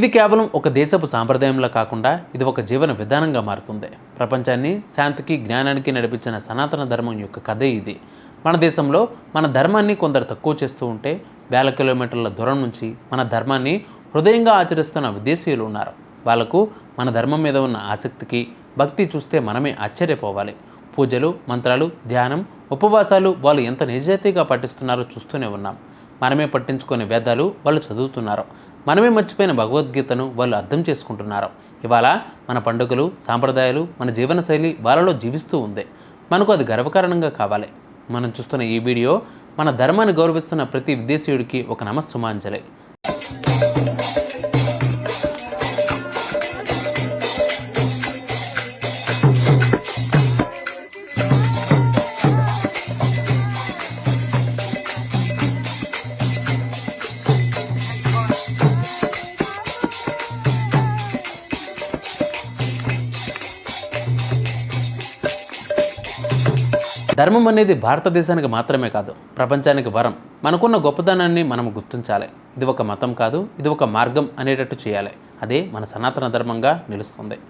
ఇది కేవలం ఒక దేశపు సాంప్రదాయంలో కాకుండా ఇది ఒక జీవన విధానంగా మారుతుంది. ప్రపంచాన్ని శాంతికి జ్ఞానానికి నడిపించిన సనాతన ధర్మం యొక్క కథే ఇది. మన దేశంలో మన ధర్మాన్ని కొందరు తక్కువ చేస్తూ ఉంటే వేల కిలోమీటర్ల దూరం నుంచి మన ధర్మాన్ని హృదయంగా ఆచరిస్తున్న విదేశీయులు ఉన్నారు. వాళ్ళకు మన ధర్మం మీద ఉన్న ఆసక్తికి భక్తి చూస్తే మనమే ఆశ్చర్యపోవాలి. పూజలు మంత్రాలు ధ్యానం ఉపవాసాలు వాళ్ళు ఎంత నిజాయితీగా పాటిస్తున్నారో చూస్తూనే ఉన్నాం. మనమే పట్టించుకునే వేదాలు వాళ్ళు చదువుతున్నారు. మనమే మర్చిపోయిన భగవద్గీతను వాళ్ళు అర్థం చేసుకుంటున్నారు. ఇవాళ మన పండుగలు సాంప్రదాయాలు మన జీవనశైలి వాళ్ళలో జీవిస్తూ ఉంది. మనకు అది గర్వకారణంగా కావాలి. మనం చూస్తున్న ఈ వీడియో మన ధర్మాన్ని గౌరవిస్తున్న ప్రతి విదేశీయుడికి ఒక నమస్సుమాంజలి. ధర్మం అనేది భారతదేశానికి మాత్రమే కాదు ప్రపంచానికి వరం. మనకున్న గొప్పదనాన్ని మనం గుర్తించాలి. ఇది ఒక మతం కాదు ఇది ఒక మార్గం అనేటట్టు చేయాలి. అదే మన సనాతన ధర్మంగా నిలుస్తుంది.